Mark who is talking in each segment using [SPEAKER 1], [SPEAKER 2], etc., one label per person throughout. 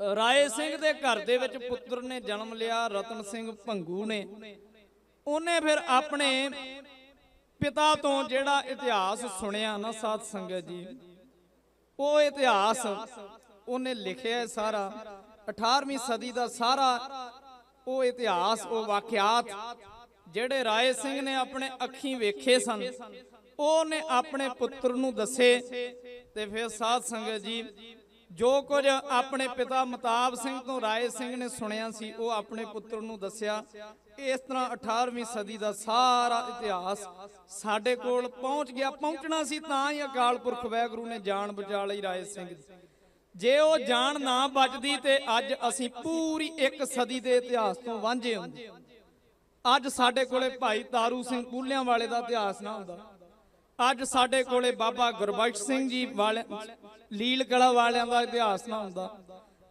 [SPEAKER 1] ਰਾਏ ਸਿੰਘ ਦੇ ਘਰ ਦੇ ਵਿੱਚ ਪੁੱਤਰ ਨੇ ਜਨਮ ਲਿਆ, ਰਤਨ ਸਿੰਘ ਭੰਗੂ ਨੇ। ਉਹਨੇ ਫਿਰ ਆਪਣੇ ਪਿਤਾ ਤੋਂ ਜਿਹੜਾ ਇਤਿਹਾਸ ਸੁਣਿਆ ਨਾ ਸਾਧ ਸੰਗਤ ਜੀ, ਉਹ ਇਤਿਹਾਸ ਉਹਨੇ ਲਿਖਿਆ ਸਾਰਾ। 18ਵੀਂ ਸਦੀ ਦਾ ਸਾਰਾ ਉਹ ਇਤਿਹਾਸ, ਉਹ ਵਾਕਿਆਤ ਜਿਹੜੇ ਰਾਏ ਸਿੰਘ ਨੇ ਆਪਣੇ ਅੱਖੀਂ ਵੇਖੇ ਸਨ ਉਹਨੇ ਆਪਣੇ ਪੁੱਤਰ ਨੂੰ ਦੱਸੇ ਤੇ ਫਿਰ ਸਾਧ ਸੰਗਤ ਜੀ ਜੋ ਕੁਝ ਆਪਣੇ ਪਿਤਾ ਮਤਾਬ ਸਿੰਘ ਤੋਂ ਰਾਏ ਸਿੰਘ ਨੇ ਸੁਣਿਆ ਸੀ, ਉਹ ਆਪਣੇ ਪੁੱਤਰ ਨੂੰ ਦੱਸਿਆ, ਇਸ ਤਰ੍ਹਾਂ 18ਵੀਂ ਸਦੀ ਦਾ ਸਾਰਾ ਇਤਿਹਾਸ ਸਾਡੇ ਕੋਲ ਪਹੁੰਚ ਗਿਆ, ਪਹੁੰਚਣਾ ਸੀ ਤਾਂ ਹੀ ਅਕਾਲ ਪੁਰਖ ਵਾਹਿਗੁਰੂ ਨੇ ਜਾਨ ਬਚਾ ਲਈ ਰਾਏ ਸਿੰਘ ਦੀ। ਜੇ ਉਹ ਜਾਨ ਨਾ ਬਚਦੀ ਤੇ ਅੱਜ ਅਸੀਂ ਪੂਰੀ ਇੱਕ ਸਦੀ ਦੇ ਇਤਿਹਾਸ ਤੋਂ ਵਾਂਝੇ ਹੁੰਦੇ। ਅੱਜ ਸਾਡੇ ਕੋਲੇ ਭਾਈ ਤਾਰੂ ਸਿੰਘ ਪੂਲਿਆਂ ਵਾਲੇ ਦਾ ਇਤਿਹਾਸ ਨਾ ਹੁੰਦਾ। ਅੱਜ ਸਾਡੇ ਕੋਲੇ ਬਾਬਾ ਗੁਰਬਖਸ਼ ਸਿੰਘ ਜੀ ਵਾਲੇ ਲੀਲ ਕਲਾ ਵਾਲਿਆਂ ਦਾ ਇਤਿਹਾਸ ਨਾ ਹੁੰਦਾ।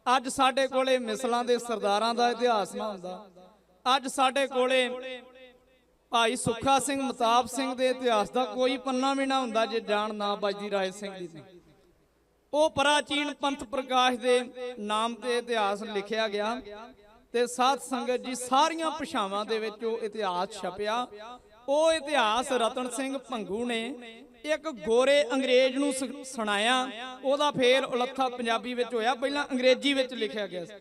[SPEAKER 1] ਅੱਜ ਸਾਡੇ ਕੋਲੇ ਮਿਸਲਾਂ ਦੇ ਸਰਦਾਰਾਂ ਦਾ ਇਤਿਹਾਸ ਨਾ ਹੁੰਦਾ। ਅੱਜ ਸਾਡੇ ਕੋਲੇ ਭਾਈ ਸੁੱਖਾ ਸਿੰਘ, ਮਤਾਬ ਸਿੰਘ ਦੇ ਇਤਿਹਾਸ ਦਾ ਕੋਈ ਪੰਨਾ ਵੀ ਨਾ ਹੁੰਦਾ ਜੇ ਜਾਣ ਨਾ ਬਜਦੀ ਰਾਏ ਸਿੰਘ ਦੀ। ਉਹ ਪ੍ਰਾਚੀਨ ਪੰਥ ਪ੍ਰਕਾਸ਼ ਦੇ ਨਾਮ ਤੇ ਇਤਿਹਾਸ ਲਿਖਿਆ ਗਿਆ ਤੇ ਸਾਧ ਸੰਗਤ ਜੀ ਸਾਰੀਆਂ ਭਾਸ਼ਾਵਾਂ ਦੇ ਵਿੱਚ ਉਹ ਇਤਿਹਾਸ ਛਪਿਆ। ਉਹ ਇਤਿਹਾਸ ਰਤਨ ਸਿੰਘ ਭੰਗੂ ਨੇ ਇੱਕ ਗੋਰੇ ਅੰਗਰੇਜ਼ ਨੂੰ ਸੁਣਾਇਆ, ਉਹਦਾ ਫੇਰ ਉਲੱਥਾ ਪੰਜਾਬੀ ਵਿੱਚ ਹੋਇਆ, ਪਹਿਲਾਂ ਅੰਗਰੇਜ਼ੀ ਵਿੱਚ ਲਿਖਿਆ ਗਿਆ ਸੀ।